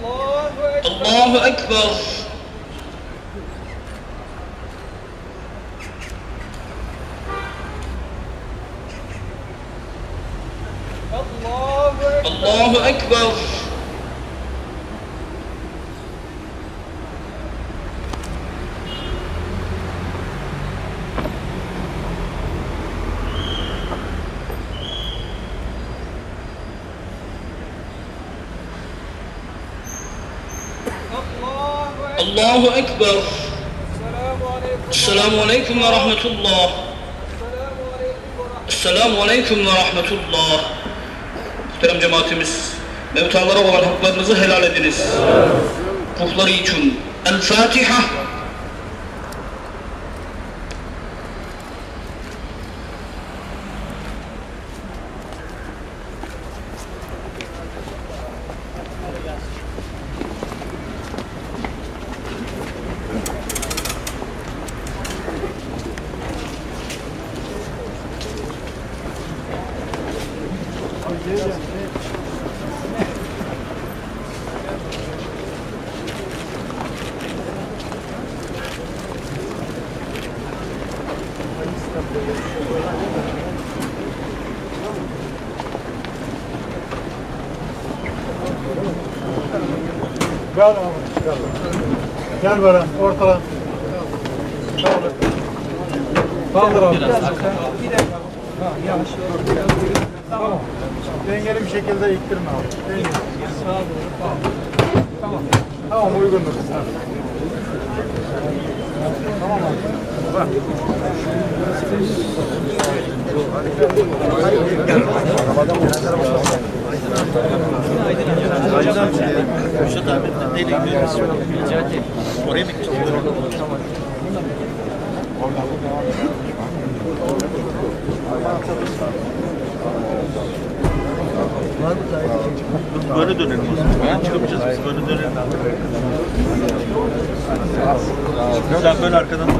الله أكبر. الله أكبر. الله أكبر السلام عليكم ورحمة الله السلام عليكم ورحمة الله Muhterem cemaatimiz, mevtalara olan haklarınızı helal ediniz. Ruhları için. El Gel abi. Gel. Gel Baran ortala. Kaldır. Abi. Tamam. Dengeli bir şekilde iktirme abi. Dengeli. Tamam. Tamam uygundur. Tamam abi. Bak. Kürşat abi neyle gidiyoruz? Necati. Oraya mı gidiyoruz? Böyle dönelim o zaman. Yani çıkamayacağız biz böyle dönelim. Sen böyle arkadan dön.